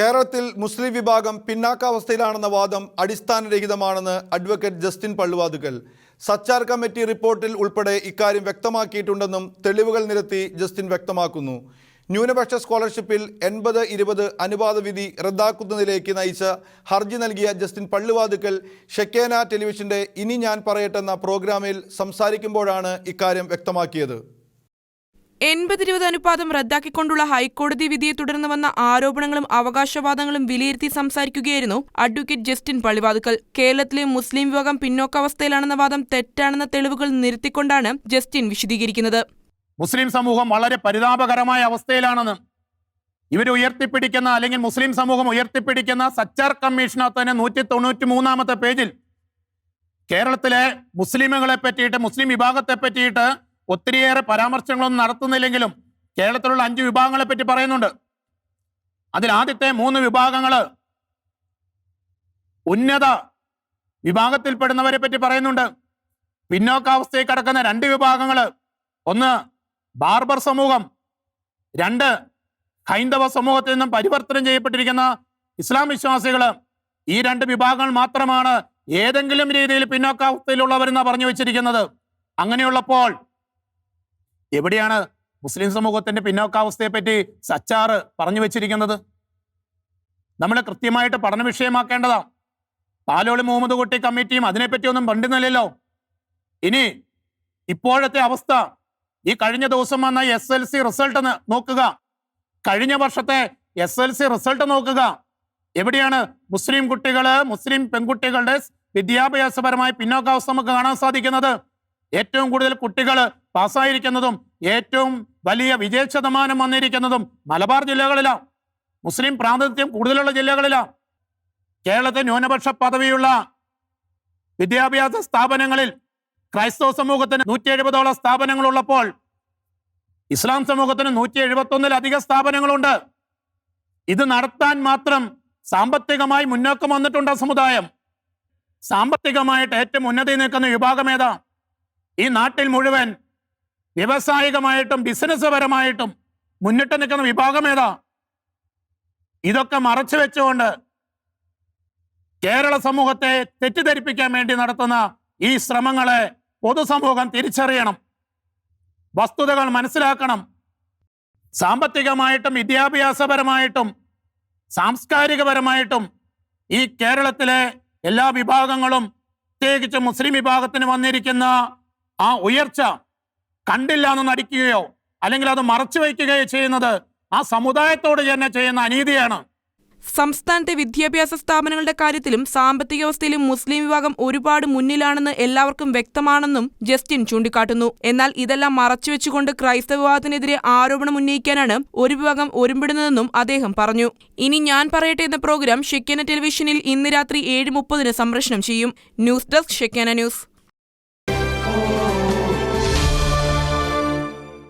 കേരളത്തിൽ മുസ്ലിം വിഭാഗം പിന്നാക്കാവസ്ഥയിലാണെന്ന വാദം അടിസ്ഥാനരഹിതമാണെന്ന് advocate Justin Palluvathukkal. Sachar committee റിപ്പോർട്ടിൽ ഉൾപ്പെടെ ഇക്കാര്യം വ്യക്തമാക്കിയിട്ടുണ്ടെന്നും തെളിവുകൾ നിരത്തി ജസ്റ്റിൻ വ്യക്തമാക്കുന്നു. ന്യൂനപക്ഷ സ്കോളർഷിപ്പിൽ എൺപത് ഇരുപത് അനുപാത വിധി റദ്ദാക്കുന്നതിലേക്ക് നയിച്ച ഹർജി നൽകിയ ജസ്റ്റിൻ പള്ളുവാതുക്കൽ ഷെക്കേന ടെലിവിഷന്റെ ഇനി ഞാൻ പറയട്ടെന്ന പ്രോഗ്രാമിൽ സംസാരിക്കുമ്പോഴാണ് ഇക്കാര്യം വ്യക്തമാക്കിയത്. എൺപത് ഇരുപത് അനുപാതം റദ്ദാക്കിക്കൊണ്ടുള്ള ഹൈക്കോടതി വിധിയെ തുടർന്ന് വന്ന ആരോപണങ്ങളും അവകാശവാദങ്ങളും വിലയിരുത്തി സംസാരിക്കുകയായിരുന്നു അഡ്വക്കേറ്റ് ജസ്റ്റിൻ പള്ളിവാതുക്കൽ കേരളത്തിലെ മുസ്ലിം വിഭാഗം പിന്നോക്കാവസ്ഥയിലാണെന്ന വാദം തെറ്റാണെന്ന തെളിവുകൾ നിരത്തിക്കൊണ്ടാണ് ജസ്റ്റിൻ വിശദീകരിക്കുന്നത്. മുസ്ലിം സമൂഹം വളരെ പരിതാപകരമായ അവസ്ഥയിലാണെന്ന്. ഇവർ ഉയർത്തിപ്പിടിക്കുന്ന അല്ലെങ്കിൽ മുസ്ലിം സമൂഹം ഉയർത്തിപ്പിടിക്കുന്ന സച്ചാർ കമ്മീഷനകത്ത് തന്നെ നൂറ്റി തൊണ്ണൂറ്റി മൂന്നാമത്തെ പേജിൽ കേരളത്തിലെ മുസ്ലിമുകളെ പറ്റിയിട്ട് മുസ്ലിം വിഭാഗത്തെ പറ്റിയിട്ട് ഒത്തിരിയേറെ പരാമർശങ്ങളൊന്നും നടത്തുന്നില്ലെങ്കിലും കേരളത്തിലുള്ള അഞ്ച് വിഭാഗങ്ങളെ പറ്റി പറയുന്നുണ്ട്. അതിൽ ആദ്യത്തെ മൂന്ന് വിഭാഗങ്ങൾ ഉന്നത വിഭാഗത്തിൽപ്പെടുന്നവരെ പറ്റി പറയുന്നുണ്ട്. പിന്നോക്കാവസ്ഥയിൽ കിടക്കുന്ന രണ്ട് വിഭാഗങ്ങൾ ഒന്ന് ബാർബർ സമൂഹം രണ്ട് ഹൈന്ദവ സമൂഹത്തിൽ നിന്നും പരിവർത്തനം ചെയ്യപ്പെട്ടിരിക്കുന്ന ഇസ്ലാം വിശ്വാസികൾ ഈ രണ്ട് വിഭാഗങ്ങൾ മാത്രമാണ് ഏതെങ്കിലും രീതിയിൽ പിന്നോക്കാവസ്ഥയിലുള്ളവരെന്നാണ് പറഞ്ഞു വെച്ചിരിക്കുന്നത്. അങ്ങനെയുള്ളപ്പോൾ എവിടെയാണ് മുസ്ലിം സമൂഹത്തിന്റെ പിന്നോക്കാവസ്ഥയെപ്പറ്റി സച്ചാറ് പറഞ്ഞു വെച്ചിരിക്കുന്നത്? നമ്മൾ കൃത്യമായിട്ട് പഠന വിഷയമാക്കേണ്ടതാ പാലോളി മുഹമ്മദ് കുട്ടി കമ്മിറ്റിയും അതിനെപ്പറ്റി ഒന്നും പണ്ടുന്നില്ലല്ലോ ഇനി ഇപ്പോഴത്തെ അവസ്ഥ ഈ കഴിഞ്ഞ ദിവസം വന്ന എസ് എൽ സി റിസൾട്ട് നോക്കുക. കഴിഞ്ഞ വർഷത്തെ എസ് എൽ സി റിസൾട്ട് നോക്കുക. എവിടെയാണ് മുസ്ലിം കുട്ടികൾ മുസ്ലിം പെൺകുട്ടികളുടെ വിദ്യാഭ്യാസപരമായ പിന്നോക്കാവസ്ഥ നമുക്ക് കാണാൻ സാധിക്കുന്നത്? ഏറ്റവും കൂടുതൽ കുട്ടികൾ പാസ്സായിരിക്കുന്നതും ഏറ്റവും വലിയ വിജയ ശതമാനം വന്നിരിക്കുന്നതും മലബാർ ജില്ലകളിലാണ്. മുസ്ലിം പ്രാതിനിധ്യം കൂടുതലുള്ള ജില്ലകളിലാണ്. കേരളത്തെ ന്യൂനപക്ഷ പദവിയുള്ള വിദ്യാഭ്യാസ സ്ഥാപനങ്ങളിൽ ക്രൈസ്തവ സമൂഹത്തിന് നൂറ്റി എഴുപതോളം സ്ഥാപനങ്ങളുള്ളപ്പോൾ ഇസ്ലാം സമൂഹത്തിന് നൂറ്റി എഴുപത്തി ഒന്നിലധികം സ്ഥാപനങ്ങളുണ്ട്. ഇത് നടത്താൻ മാത്രം സാമ്പത്തികമായി മുന്നോക്കം വന്നിട്ടുണ്ട് സമുദായം. സാമ്പത്തികമായിട്ട് ഏറ്റവും ഉന്നതി നിൽക്കുന്ന വിഭാഗം ഏതാ? ഈ നാട്ടിൽ മുഴുവൻ വ്യവസായികമായിട്ടും ബിസിനസ് പരമായിട്ടും മുന്നിട്ട് നിൽക്കുന്ന വിഭാഗം ഏതാ? ഇതൊക്കെ മറച്ചു വെച്ചുകൊണ്ട് കേരള സമൂഹത്തെ തെറ്റിദ്ധരിപ്പിക്കാൻ വേണ്ടി നടത്തുന്ന ഈ ശ്രമങ്ങളെ പൊതുസമൂഹം തിരിച്ചറിയണം. വസ്തുതകൾ മനസ്സിലാക്കണം. സാമ്പത്തികമായിട്ടും വിദ്യാഭ്യാസപരമായിട്ടും സാംസ്കാരികപരമായിട്ടും ഈ കേരളത്തിലെ എല്ലാ വിഭാഗങ്ങളും പ്രത്യേകിച്ച് മുസ്ലിം വിഭാഗത്തിന് വന്നിരിക്കുന്ന ആ ഉയർച്ച കണ്ടില്ല എന്ന് നടിക്കുകയോ അല്ലെങ്കിൽ അത് മറച്ചു വയ്ക്കുകയോ ചെയ്യുന്നത് ആ സമുദായത്തോട് തന്നെ ചെയ്യുന്ന അനീതിയാണ്. സംസ്ഥാനത്തെ വിദ്യാഭ്യാസ സ്ഥാപനങ്ങളുടെ കാര്യത്തിലും സാമ്പത്തിക വ്യവസ്ഥയിലും മുസ്ലിം വിഭാഗം ഒരുപാട് മുന്നിലാണെന്ന് എല്ലാവർക്കും വ്യക്തമാണെന്നും ജസ്റ്റിൻ ചൂണ്ടിക്കാട്ടുന്നു. എന്നാൽ ഇതെല്ലാം മറച്ചുവെച്ചുകൊണ്ട് ക്രൈസ്തവ വിഭാഗത്തിനെതിരെ ആരോപണം ഉന്നയിക്കാനാണ് ഒരു വിഭാഗം ഒരുമ്പിടുന്നതെന്നും അദ്ദേഹം പറഞ്ഞു. ഇനി ഞാൻ പറയട്ടെ എന്ന പ്രോഗ്രാം ഷെക്കേന ടെലിവിഷനിൽ ഇന്ന് രാത്രി ഏഴ് മുപ്പതിന് സംപ്രേഷണം ചെയ്യും. News desk Shekinah news.